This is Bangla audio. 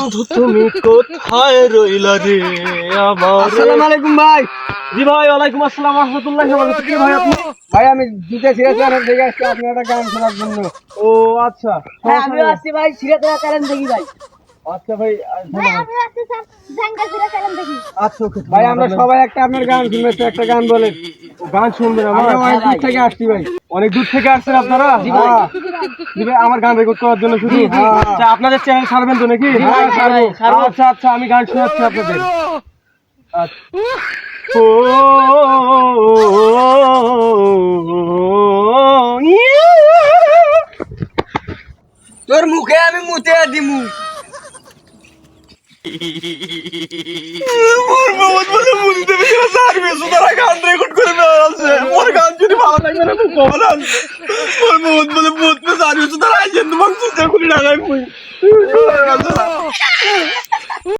বন্ধু তুমি কোথায় রইলা রে? আমার আসসালামু আলাইকুম ভাই। জি ভাই ওয়ালাইকুম আসসালাম রহমতুল্লাহ কি ভাই আপনি? ভাই আমি আসছি আপনি একটা গান শোনার জন্য। ও আচ্ছা। হ্যাঁ আমিও আসছি ভাই সিরাত চ্যালেঞ্জ দেখি ভাই। আচ্ছা ভাই ভাই আমি আসছি স্যার। জাঙ্গা ফিরে চ্যালেঞ্জ দেখি। আচ্ছা ওকে ভাই আমরা সবাই একটা আপনার গান শুনবে তো একটা গান বলেন। গান শুনবেন আমার অনেক দূর থেকে আসছি ভাই অনেক দূর থেকে আসছেন আপনারা হ্যাঁ। আমার গান রেকর্ড করার জন্য শুধু হ্যাঁ। আচ্ছা আপনাদের চ্যানেল ছাড়বেন তো নাকি আচ্ছা আচ্ছা আমি গান শোনাচ্ছি আপনাদের আচ্ছা। ও তোর মুখে আমি মুতে দিমু গান ভালো লাগবে না তো কখন আনছে ওর বহুত বলে বহুত সার্ভিস তারা আইছেন তোমাকে চিন্তা করি লাগাই মুই